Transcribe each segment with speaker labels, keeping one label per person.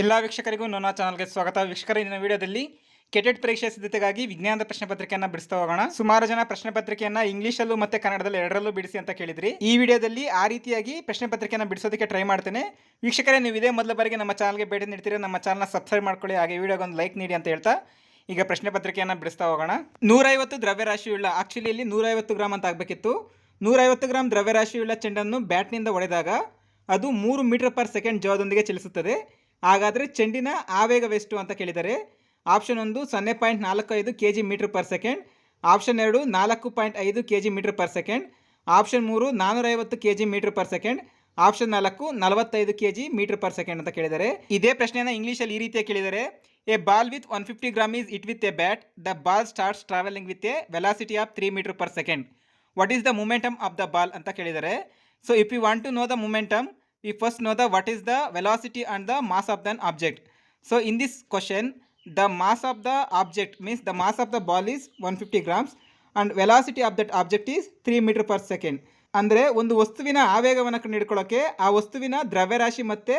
Speaker 1: ಎಲ್ಲ ವೀಕ್ಷಕರಿಗೂ ನನ್ನ ಚಾನಲ್ಗೆ ಸ್ವಾಗತ. ವೀಕ್ಷಕರ, ಇಂದಿನ ವಿಡಿಯೋದಲ್ಲಿ ಕೆಟೆಟ್ ಪರೀಕ್ಷೆ ಸಿದ್ಧತೆಗಾಗಿ ವಿಜ್ಞಾನದ ಪ್ರಶ್ನೆ ಪತ್ರಿಕೆಯನ್ನು ಬಿಡಿಸ್ತಾ ಹೋಗೋಣ. ಸುಮಾರು ಜನ ಪ್ರಶ್ನೆ ಪತ್ರಿಕೆಯನ್ನು ಇಂಗ್ಲೀಷಲ್ಲೂ ಮತ್ತೆ ಕನ್ನಡದಲ್ಲಿ ಎರಡರಲ್ಲೂ ಬಿಡಿಸಿ ಅಂತ ಕೇಳಿದ್ರಿ. ಈ ವಿಡಿಯೋದಲ್ಲಿ ಆ ರೀತಿಯಾಗಿ ಪ್ರಶ್ನೆ ಪತ್ರಿಕೆಯನ್ನು ಬಿಡಿಸೋದಕ್ಕೆ ಟ್ರೈ ಮಾಡ್ತೇನೆ. ವೀಕ್ಷಕರೇ, ನೀವು ಇದೇ ಮೊದಲ ಬಾರಿಗೆ ನಮ್ಮ ಚಾನಲ್ಗೆ ಭೇಟಿ ನೀಡ್ತೀರಿ, ನಮ್ಮ ಚಾನಲ್ನ ಸಬ್ಸ್ಕ್ರೈಬ್ ಮಾಡ್ಕೊಳ್ಳಿ, ಹಾಗೆ ವಿಡಿಯೋಗೆ ಒಂದು ಲೈಕ್ ನೀಡಿ ಅಂತ ಹೇಳ್ತಾ ಈಗ ಪ್ರಶ್ನೆ ಪತ್ರಿಕೆಯನ್ನು ಬಿಡಿಸ್ತಾ ಹೋಗೋಣ. ನೂರೈವತ್ತು ದ್ರವ್ಯರಾಶಿಯುಳ್ಳ ಆಕ್ಚುಲಿ ಇಲ್ಲಿ ನೂರೈವತ್ತು ಗ್ರಾಮ್ ಅಂತ ಆಗಬೇಕಿತ್ತು. ನೂರೈವತ್ತು ಗ್ರಾಮ್ ದ್ರವ್ಯರಾಶಿಯುಳ್ಳ ಚೆಂಡನ್ನು ಬ್ಯಾಟ್ನಿಂದ ಹೊಡೆದಾಗ ಅದು ಮೂರು ಮೀಟರ್ ಪರ್ ಸೆಕೆಂಡ್ ಜವದೊಂದಿಗೆ ಚಲಿಸುತ್ತದೆ. ಹಾಗಾದರೆ ಚೆಂಡಿನ ಆವೇಗವೆಷ್ಟು ಅಂತ ಕೇಳಿದರೆ ಆಪ್ಷನ್ ಒಂದು ಸೊನ್ನೆ ಪಾಯಿಂಟ್ ನಾಲ್ಕು ಐದು K G metre per second option ಎರಡು ನಾಲ್ಕು ಪಾಯಿಂಟ್ ಐದು K G metre per second option ಮೂರು ನಾನ್ನೂರೈವತ್ತು K G metre per second option ನಾಲ್ಕು ನಲವತ್ತೈದು K G metre per second ಅಂತ ಕೇಳಿದರೆ, ಇದೇ ಪ್ರಶ್ನೆಯನ್ನು ಇಂಗ್ಲೀಷಲ್ಲಿ ಈ ರೀತಿಯಾಗಿ ಕೇಳಿದರೆ a ball with one fifty gram is it with a bat the ball starts travelling with a velocity of three metre per second what is the momentum of the ball ಅಂತ ಕೇಳಿದರೆ so if you want to know the momentum we first know the what is the velocity and the mass of the object so in this question the mass of the object means the mass of the ball is 150 grams and velocity of that object is 3 meter per second ಅಂದರೆ ಒಂದು ವಸ್ತುವಿನ ಆವೇಗವನ್ನು ಕಂಡುಹಿಡ್ಕೊಳ್ಳೋಕ್ಕೆ ಆ ವಸ್ತುವಿನ ದ್ರವ್ಯರಾಶಿ ಮತ್ತು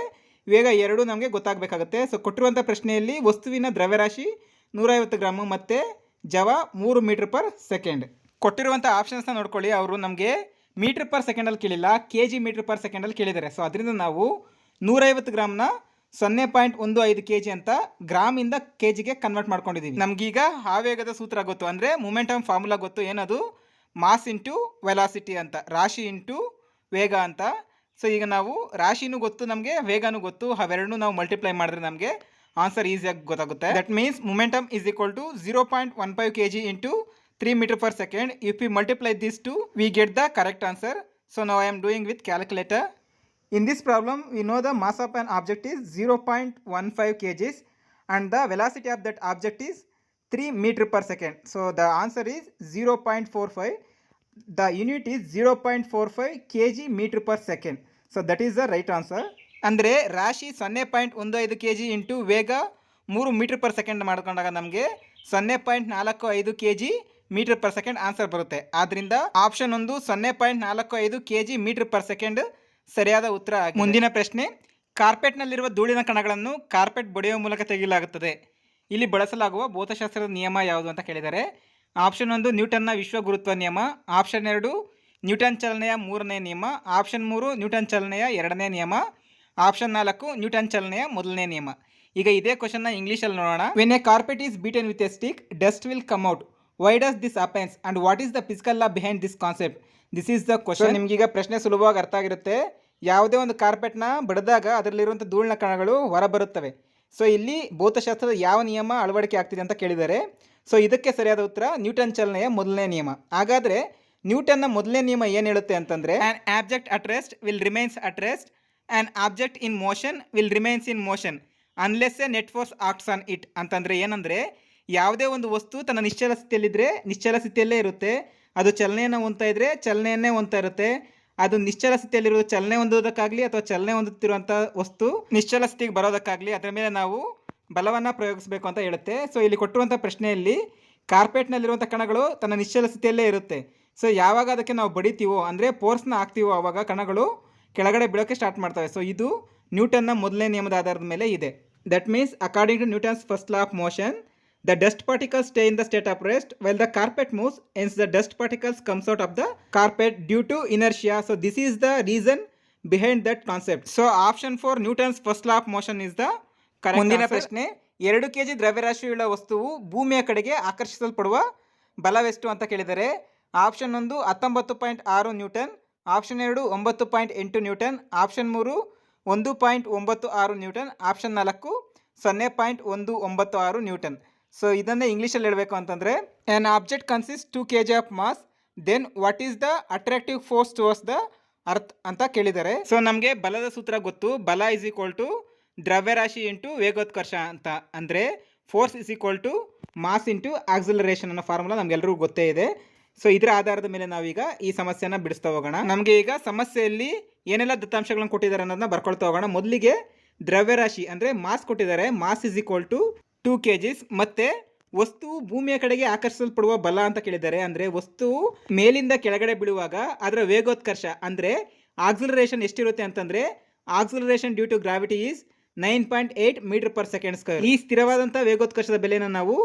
Speaker 1: ವೇಗ ಎರಡೂ ನಮಗೆ ಗೊತ್ತಾಗಬೇಕಾಗುತ್ತೆ ಸೊ ಕೊಟ್ಟಿರುವಂಥ ಪ್ರಶ್ನೆಯಲ್ಲಿ ವಸ್ತುವಿನ ದ್ರವ್ಯರಾಶಿ ನೂರೈವತ್ತು ಗ್ರಾಮು ಮತ್ತು ಜವ ಮೂರು ಮೀಟ್ರ್ ಪರ್ ಸೆಕೆಂಡ್ ಕೊಟ್ಟಿರುವಂಥ ಆಪ್ಷನ್ಸ್ನ ನೋಡ್ಕೊಳ್ಳಿ ಅವರು ನಮಗೆ ಮೀಟರ್ ಪರ್ ಸೆಕೆಂಡಲ್ಲಿ ಕೇಳಿಲ್ಲ ಕೆ ಜಿ ಮೀಟರ್ ಪರ್ ಸೆಕೆಂಡಲ್ಲಿ ಕೇಳಿದ್ದಾರೆ. ಸೊ ಅದರಿಂದ ನಾವು ನೂರೈವತ್ತು ಗ್ರಾಮ್ನ ಸೊನ್ನೆ ಪಾಯಿಂಟ್ ಒಂದು ಐದು ಕೆ ಜಿ ಅಂತ ಗ್ರಾಮಿಂದ ಕೆ ಜಿಗೆ ಕನ್ವರ್ಟ್ ಮಾಡ್ಕೊಂಡಿದ್ದೀವಿ ನಮಗೀಗ ಆವೇಗದ ಸೂತ್ರ ಗೊತ್ತು. ಅಂದರೆ ಮೂಮೆಂಟಮ್ ಫಾರ್ಮುಲಾ ಗೊತ್ತು. ಏನದು? ಮಾಸ್ ಇಂಟು ವೆಲಾಸಿಟಿ ಅಂತ. ರಾಶಿ ಇಂಟು ವೇಗ ಅಂತ. ಸೊ ಈಗ ನಾವು ರಾಶಿನೂ ಗೊತ್ತು, ನಮಗೆ ವೇಗನೂ ಗೊತ್ತು. ಅವೆರಡನ್ನೂ ನಾವು ಮಲ್ಟಿಪ್ಲೈ ಮಾಡಿದ್ರೆ ನಮಗೆ ಆನ್ಸರ್ ಈಸಿಯಾಗಿ ಗೊತ್ತಾಗುತ್ತೆ. That means momentum is equal to zero point one five K G into 3 meter per second. If we multiply these two, we get the correct answer. So now I am doing with calculator. In this problem, we know the mass of an object is 0.15 kgs and the velocity of that object is 3 meter per second. So the answer is 0.45. The unit is 0.45 kg meter per second. So that is the right answer. ಅಂದರೆ ರಾಶಿ ಸೊನ್ನೆ point ಒಂದು ಐದು K G into ವೇಗ ಮೂರು metre per second ಮಾಡ್ಕೊಂಡಾಗ ನಮಗೆ ಸೊನ್ನೆ ಪಾಯಿಂಟ್ ನಾಲ್ಕು ಐದು K G metre per second answer ಬರುತ್ತೆ. ಆದ್ರಿಂದ ಆಪ್ಷನ್ ಒಂದು ಸೊನ್ನೆ ಪಾಯಿಂಟ್ ನಾಲ್ಕು ಐದು K G metre per second ಸರಿಯಾದ ಉತ್ತರ. ಮುಂದಿನ ಪ್ರಶ್ನೆ, ಕಾರ್ಪೆಟ್ನಲ್ಲಿರುವ ಧೂಳಿನ ಕಣಗಳನ್ನು ಕಾರ್ಪೆಟ್ ಬಡಿಯುವ ಮೂಲಕ ತೆಗೆಯಲಾಗುತ್ತದೆ. ಇಲ್ಲಿ ಬಳಸಲಾಗುವ ಭೌತಶಾಸ್ತ್ರದ ನಿಯಮ ಯಾವುದು ಅಂತ ಕೇಳಿದರೆ, ಆಪ್ಷನ್ ಒಂದು ನ್ಯೂಟನ್ನ ವಿಶ್ವ ಗುರುತ್ವ ನಿಯಮ, ಆಪ್ಷನ್ ಎರಡು ನ್ಯೂಟನ್ ಚಲನೆಯ ಮೂರನೇ ನಿಯಮ, ಆಪ್ಷನ್ ಮೂರು ನ್ಯೂಟನ್ ಚಲನೆಯ ಎರಡನೇ ನಿಯಮ, ಆಪ್ಷನ್ ನಾಲ್ಕು ನ್ಯೂಟನ್ ಚಲನೆಯ ಮೊದಲನೇ ನಿಯಮ. ಈಗ ಇದೇ ಕ್ವಶನ್ನ ಇಂಗ್ಲೀಷಲ್ಲಿ ನೋಡೋಣ. When a carpet is beaten with a stick dust will come out why does this happens and what is the physical law behind this concept this is the question ನಿಮಗೀಗ ಪ್ರಶ್ನೆ ಸುಲಭವಾಗಿ ಅರ್ಥ ಆಗಿರುತ್ತೆ. ಯಾವುದೇ ಒಂದು ಕಾರ್ಪೆಟ್ನ ಬಡಿದಾಗ ಅದರಲ್ಲಿರುವಂಥ ಧೂಳಿನ ಕಣಗಳು ಹೊರಬರುತ್ತವೆ. ಸೊ ಇಲ್ಲಿ ಭೌತಶಾಸ್ತ್ರದ ಯಾವ ನಿಯಮ ಅಳವಡಿಕೆ ಆಗ್ತಿದೆ ಅಂತ ಕೇಳಿದ್ದಾರೆ ಸೊ ಇದಕ್ಕೆ ಸರಿಯಾದ ಉತ್ತರ ನ್ಯೂಟನ್ ಚಲನೆಯ ಮೊದಲನೇ ನಿಯಮ. ಹಾಗಾದರೆ ನ್ಯೂಟನ್ನ ಮೊದಲನೇ ನಿಯಮ ಏನು ಹೇಳುತ್ತೆ ಅಂತಂದರೆ an object at rest will remains at rest an object in motion will remains in motion unless a net force acts on it ಅಂತಂದರೆ ಏನಂದರೆ ಯಾವುದೇ ಒಂದು ವಸ್ತು ತನ್ನ ನಿಶ್ಚಲ ಸ್ಥಿತಿಯಲ್ಲಿದ್ದರೆ ನಿಶ್ಚಲ ಸ್ಥಿತಿಯಲ್ಲೇ ಇರುತ್ತೆ. ಅದು ಚಲನೆಯನ್ನು ಹೊಂತಾ ಇದ್ದರೆ ಚಲನೆಯನ್ನೇ ಹೊಂತಾ ಇರುತ್ತೆ. ಅದು ನಿಶ್ಚಲ ಸ್ಥಿತಿಯಲ್ಲಿರೋ ಚಲನೆ ಹೊಂದೋದಕ್ಕಾಗಲಿ ಅಥವಾ ಚಲನೆ ಹೊಂದುತ್ತಿರುವಂಥ ವಸ್ತು ನಿಶ್ಚಲ ಸ್ಥಿತಿಗೆ ಬರೋದಕ್ಕಾಗಲಿ ಅದರ ಮೇಲೆ ನಾವು ಬಲವನ್ನು ಪ್ರಯೋಗಿಸಬೇಕು ಅಂತ ಹೇಳುತ್ತೆ. ಸೊ ಇಲ್ಲಿ ಕೊಟ್ಟಿರುವಂಥ ಪ್ರಶ್ನೆಯಲ್ಲಿ ಕಾರ್ಪೆಟ್ನಲ್ಲಿರುವಂಥ ಕಣಗಳು ತನ್ನ ನಿಶ್ಚಲ ಸ್ಥಿತಿಯಲ್ಲೇ ಇರುತ್ತೆ. ಸೊ ಯಾವಾಗ ಅದಕ್ಕೆ ನಾವು ಬಡಿತೀವೋ, ಅಂದರೆ ಫೋರ್ಸ್ನ ಹಾಕ್ತೀವೋ ಆವಾಗ ಕಣಗಳು ಕೆಳಗಡೆ ಬೀಳೋಕ್ಕೆ ಸ್ಟಾರ್ಟ್ ಮಾಡ್ತವೆ. ಸೊ ಇದು ನ್ಯೂಟನ್ನ ಮೊದಲನೇ ನಿಯಮದ ಆಧಾರದ ಮೇಲೆ ಇದೆ. That means according to Newton's first law of motion The dust particles stay in the state of rest while the carpet moves, hence the dust particles comes out of the carpet due to inertia. So this is the reason behind that concept. So option for Newton's first law of motion is the correct ಮುಂದಿನ ಪ್ರಶ್ನೆ ಎರಡು K G ದ್ರವ್ಯರಾಶಿಯುಳ್ಳ ವಸ್ತುವು ಭೂಮಿಯ ಕಡೆಗೆ ಆಕರ್ಷಿಸಲ್ಪಡುವ ಬಲವೆಷ್ಟು ಅಂತ ಕೇಳಿದರೆ option ಒಂದು ಹತ್ತೊಂಬತ್ತು ಪಾಯಿಂಟ್ ಆರು ನ್ಯೂಟನ್ ಆಪ್ಷನ್ ಎರಡು ಒಂಬತ್ತು ಪಾಯಿಂಟ್ ಎಂಟು ನ್ಯೂಟನ್ ಆಪ್ಷನ್ ಮೂರು ಒಂದು ಪಾಯಿಂಟ್ ಒಂಬತ್ತು ಆರು ನ್ಯೂಟನ್ ಆಪ್ಷನ್ ನಾಲ್ಕು ಸೊನ್ನೆ ಪಾಯಿಂಟ್ ಒಂದು ಒಂಬತ್ತು ಆರು ನ್ಯೂಟನ್ ಸೊ ಇದನ್ನೇ ಇಂಗ್ಲೀಷಲ್ಲಿ ಹೇಳಬೇಕು ಅಂತಂದರೆ an object consist two K G of mass then what is the attractive force towards the earth ಅಂತ ಕೇಳಿದ್ದಾರೆ. ಸೊ ನಮಗೆ ಬಲದ ಸೂತ್ರ ಗೊತ್ತು. ಬಲ ಇಸ್ ಈಕ್ವಲ್ ಟು ದ್ರವ್ಯರಾಶಿ ಇಂಟು ವೇಗೋತ್ಕರ್ಷ ಅಂತ. ಅಂದರೆ force is equal to mass into acceleration ಅನ್ನೋ ಫಾರ್ಮುಲಾ ನಮಗೆಲ್ಲರಿಗೂ ಗೊತ್ತೇ ಇದೆ. ಸೊ ಇದರ ಆಧಾರದ ಮೇಲೆ ನಾವೀಗ ಈ ಸಮಸ್ಯೆನ ಬಿಡಿಸ್ತಾ ಹೋಗೋಣ. ನಮಗೆ ಈಗ ಸಮಸ್ಯೆಯಲ್ಲಿ ಏನೆಲ್ಲ ದತ್ತಾಂಶಗಳನ್ನು ಕೊಟ್ಟಿದ್ದಾರೆ ಅನ್ನೋದನ್ನ ಬರ್ಕೊಳ್ತಾ ಹೋಗೋಣ. ಮೊದಲಿಗೆ ದ್ರವ್ಯರಾಶಿ ಅಂದರೆ ಮಾಸ್ ಕೊಟ್ಟಿದ್ದಾರೆ. Mass is equal to two K Gs ಮತ್ತು ವಸ್ತು ಭೂಮಿಯ ಕಡೆಗೆ ಆಕರ್ಷಿಸಲ್ಪಡುವ ಬಲ ಅಂತ ಕೇಳಿದ್ದಾರೆ. ಅಂದರೆ ವಸ್ತು ಮೇಲಿಂದ ಕೆಳಗಡೆ ಬೀಳುವಾಗ ಅದರ ವೇಗೋತ್ಕರ್ಷ ಅಂದರೆ ಆಕ್ಸಿಲರೇಷನ್ ಎಷ್ಟಿರುತ್ತೆ ಅಂತಂದರೆ acceleration due to gravity is nine point eight metre per second square ಈ ಸ್ಥಿರವಾದಂಥ ವೇಗೋತ್ಕರ್ಷದ ಬೆಲೆಯನ್ನು ನಾವು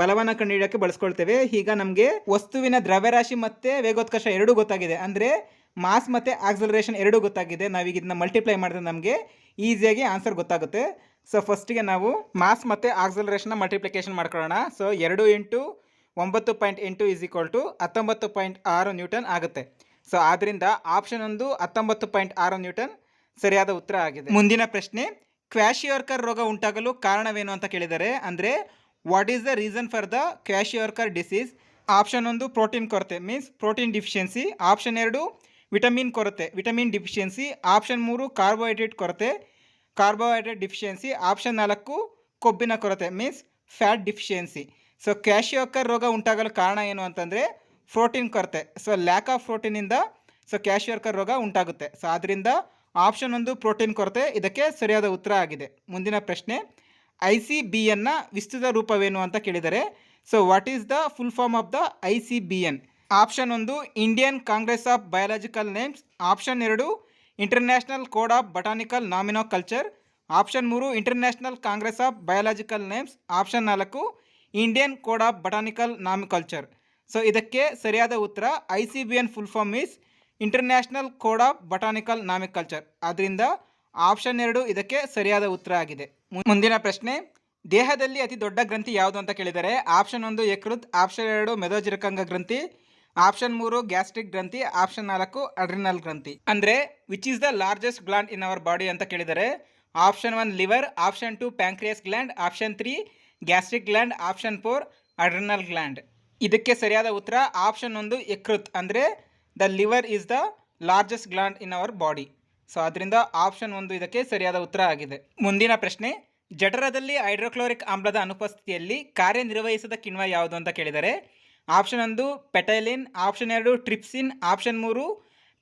Speaker 1: ಬಲವನ್ನು ಕಂಡುಹಿಡಿಯೋಕ್ಕೆ ಬಳಸ್ಕೊಳ್ತೇವೆ. ಈಗ ನಮಗೆ ವಸ್ತುವಿನ ದ್ರವ್ಯರಾಶಿ ಮತ್ತು ವೇಗೋತ್ಕರ್ಷ ಎರಡೂ ಗೊತ್ತಾಗಿದೆ. ಅಂದರೆ ಮಾಸ್ ಮತ್ತು ಆಕ್ಸಲರೇಷನ್ ಎರಡೂ ಗೊತ್ತಾಗಿದೆ. ನಾವೀಗ ಇದನ್ನ ಮಲ್ಟಿಪ್ಲೈ ಮಾಡಿದ್ರೆ ನಮಗೆ ಈಸಿಯಾಗಿ ಆನ್ಸರ್ ಗೊತ್ತಾಗುತ್ತೆ. ಸೊ ಫಸ್ಟಿಗೆ ನಾವು ಮಾಸ್ ಮತ್ತು ಆಕ್ಸಲರೇಷನ್ನ ಮಲ್ಟಿಪ್ಲಿಕೇಶನ್ ಮಾಡ್ಕೊಳ್ಳೋಣ. ಸೊ ಎರಡು ಇಂಟು ಒಂಬತ್ತು ಪಾಯಿಂಟ್ ಎಂಟು ಈಸ್ ಈಕ್ವಲ್ ಟು ಹತ್ತೊಂಬತ್ತು ಪಾಯಿಂಟ್ ಆರು ನ್ಯೂಟನ್ ಆಗುತ್ತೆ. ಸೊ ಆದ್ದರಿಂದ ಆಪ್ಷನ್ ಒಂದು ಹತ್ತೊಂಬತ್ತು ಪಾಯಿಂಟ್ ಆರು ನ್ಯೂಟನ್ ಸರಿಯಾದ ಉತ್ತರ ಆಗಿದೆ. ಮುಂದಿನ ಪ್ರಶ್ನೆ ಕ್ವ್ಯಾಶಿಯೋರ್ಕರ್ ರೋಗ ಉಂಟಾಗಲು ಕಾರಣವೇನು ಅಂತ ಕೇಳಿದರೆ, ಅಂದರೆ what is the reason for the kwashiorkor disease option ಒಂದು ಪ್ರೋಟೀನ್ ಕೊರತೆ ಮೀನ್ಸ್ ಪ್ರೋಟೀನ್ ಡಿಫಿಷಿಯನ್ಸಿ ಆಪ್ಷನ್ ಎರಡು ವಿಟಮಿನ್ ಕೊರತೆ ವಿಟಮಿನ್ ಡಿಫಿಷಿಯನ್ಸಿ ಆಪ್ಷನ್ ಮೂರು ಕಾರ್ಬೋಹೈಡ್ರೇಟ್ ಕೊರತೆ. ಕಾರ್ಬೋಹೈಡ್ರೇಟ್ ಡಿಫಿಷಿಯನ್ಸಿ ಆಪ್ಷನ್ ನಾಲ್ಕು, ಕೊಬ್ಬಿನ ಕೊರತೆ, means fat deficiency. So kwashiorkor ರೋಗ ಉಂಟಾಗಲು ಕಾರಣ ಏನು ಅಂತಂದರೆ ಪ್ರೋಟೀನ್ ಕೊರತೆ. ಸೊ ಲ್ಯಾಕ್ ಆಫ್ ಪ್ರೋಟೀನಿಂದ ಸೊ ಕ್ಯಾಶಿಯೋಕರ್ ರೋಗ ಉಂಟಾಗುತ್ತೆ. ಸೊ ಆದ್ದರಿಂದ ಆಪ್ಷನ್ ಒಂದು ಪ್ರೋಟೀನ್ ಕೊರತೆ, ಇದಕ್ಕೆ ಸರಿಯಾದ ಉತ್ತರ ಆಗಿದೆ. ಮುಂದಿನ ಪ್ರಶ್ನೆ, ಐ ಸಿ ಬಿ ಎನ್ನ ವಿಸ್ತೃತ ರೂಪವೇನು ಅಂತ ಕೇಳಿದರೆ so what is the full form of the I C B N? Option ಒಂದು Indian congress of biological names option ಎರಡು international code of botanical nomenclature option ಮೂರು international congress of biological names option ನಾಲ್ಕು Indian code of botanical nomenclature so ಇದಕ್ಕೆ ಸರಿಯಾದ ಉತ್ತರ I C B N full form is international code of botanical nomenclature ಆದ್ದರಿಂದ option ಎರಡು ಇದಕ್ಕೆ ಸರಿಯಾದ ಉತ್ತರ ಆಗಿದೆ. ಮುಂದಿನ ಪ್ರಶ್ನೆ, ದೇಹದಲ್ಲಿ ಅತಿ ದೊಡ್ಡ ಗ್ರಂಥಿ ಯಾವುದು ಅಂತ ಕೇಳಿದರೆ ಆಪ್ಷನ್ ಒಂದು ಯಕೃತ್ ಆಪ್ಷನ್ ಎರಡು ಮೆದೋಜಿರಕಾಂಗ ಗ್ರಂಥಿ. ಆಪ್ಷನ್ ಮೂರು ಗ್ಯಾಸ್ಟ್ರಿಕ್ ಗ್ರಂಥಿ, ಆಪ್ಷನ್ ನಾಲ್ಕು ಅಡ್ರಿನಲ್ ಗ್ರಂಥಿ. ಅಂದರೆ which is the largest gland in our body ಅಂತ ಕೇಳಿದರೆ, option one liver, option two pancreas gland, option three gastric gland, option four adrenal gland. ಇದಕ್ಕೆ ಸರಿಯಾದ ಉತ್ತರ ಆಪ್ಷನ್ ಒಂದು ಯಕೃತ್, ಅಂದರೆ the liver is the largest gland in our body so ಅದರಿಂದ option ಒಂದು ಇದಕ್ಕೆ ಸರಿಯಾದ ಉತ್ತರ ಆಗಿದೆ. ಮುಂದಿನ ಪ್ರಶ್ನೆ, ಜಠರದಲ್ಲಿ ಹೈಡ್ರೋಕ್ಲೋರಿಕ್ ಆಮ್ಲದ ಅನುಪಸ್ಥಿತಿಯಲ್ಲಿ ಕಾರ್ಯನಿರ್ವಹಿಸದ ಕಿಣ್ವ ಯಾವುದು ಅಂತ ಕೇಳಿದರೆ ಆಪ್ಷನ್ ಒಂದು ಪೆಟೈಲಿನ್, ಆಪ್ಷನ್ ಎರಡು ಟ್ರಿಪ್ಸಿನ್, ಆಪ್ಷನ್ ಮೂರು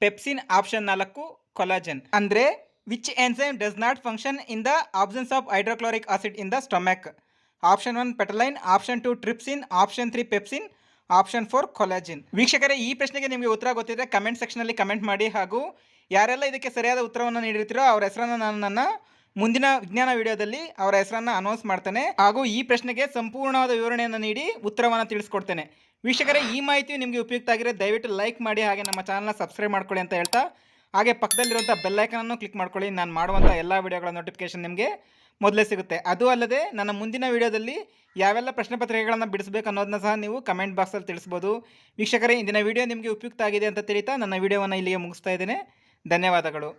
Speaker 1: ಪೆಪ್ಸಿನ್, ಆಪ್ಷನ್ ನಾಲ್ಕು ಕೊಲಾಜನ್. ಅಂದರೆ which enzyme does not function in the absence of hydrochloric acid in the stomach option one ptyalin, option two trypsin, option three pepsin, option four collagen. ವೀಕ್ಷಕರೇ, ಈ ಪ್ರಶ್ನೆಗೆ ನಿಮಗೆ ಉತ್ತರ ಗೊತ್ತಿದ್ರೆ comment ಸೆಕ್ಷನಲ್ಲಿ ಕಮೆಂಟ್ ಮಾಡಿ ಹಾಗೂ ಯಾರೆಲ್ಲ ಇದಕ್ಕೆ ಸರಿಯಾದ ಉತ್ತರವನ್ನು ನೀಡಿರ್ತೀರೋ ಅವರ ಹೆಸರನ್ನು ನಾನು ನನ್ನ ಮುಂದಿನ ವಿಜ್ಞಾನ ವಿಡಿಯೋದಲ್ಲಿ ಅವರ ಹೆಸರನ್ನು ಅನೌನ್ಸ್ ಮಾಡ್ತೇನೆ ಹಾಗೂ ಈ ಪ್ರಶ್ನೆಗೆ ಸಂಪೂರ್ಣವಾದ ವಿವರಣೆಯನ್ನು ನೀಡಿ ಉತ್ತರವನ್ನು ತಿಳಿಸ್ಕೊಡ್ತೇನೆ. ವೀಕ್ಷಕರೇ, ಈ ಮಾಹಿತಿಯು ನಿಮಗೆ ಉಪಯುಕ್ತ ಆಗಿದೆ ದಯವಿಟ್ಟು ಲೈಕ್ ಮಾಡಿ ಹಾಗೆ ನಮ್ಮ ಚಾನಲ್ನ ಸಬ್ಸ್ಕ್ರೈಬ್ ಮಾಡ್ಕೊಳ್ಳಿ ಅಂತ ಹೇಳ್ತಾ, ಹಾಗೆ ಪಕ್ಕದಲ್ಲಿರುವಂಥ ಬೆಲ್ಲೈಕನನ್ನು ಕ್ಲಿಕ್ ಮಾಡ್ಕೊಳ್ಳಿ. ನಾನು ಮಾಡುವಂಥ ಎಲ್ಲ ವಿಡಿಯೋಗಳ ನೋಟಿಫಿಕೇಶನ್ ನಿಮಗೆ ಮೊದಲೇ ಸಿಗುತ್ತೆ. ಅದು ಅಲ್ಲದೆ ನನ್ನ ಮುಂದಿನ ವಿಡಿಯೋದಲ್ಲಿ ಯಾವೆಲ್ಲ ಪ್ರಶ್ನೆ ಪತ್ರಿಕೆಗಳನ್ನು ಬಿಡಿಸಬೇಕು ಅನ್ನೋದನ್ನ ಸಹ ನೀವು ಕಮೆಂಟ್ ಬಾಕ್ಸಲ್ಲಿ ತಿಳಿಸ್ಬೋದು. ವೀಕ್ಷಕರೇ, ಇಂದಿನ ವಿಡಿಯೋ ನಿಮಗೆ ಉಪಯುಕ್ತ ಆಗಿದೆ ಅಂತ ತಿಳಿತಾ ನನ್ನ ವೀಡಿಯೋವನ್ನು ಇಲ್ಲಿಗೆ ಮುಗಿಸ್ತಾ ಇದ್ದೇನೆ. ಧನ್ಯವಾದಗಳು.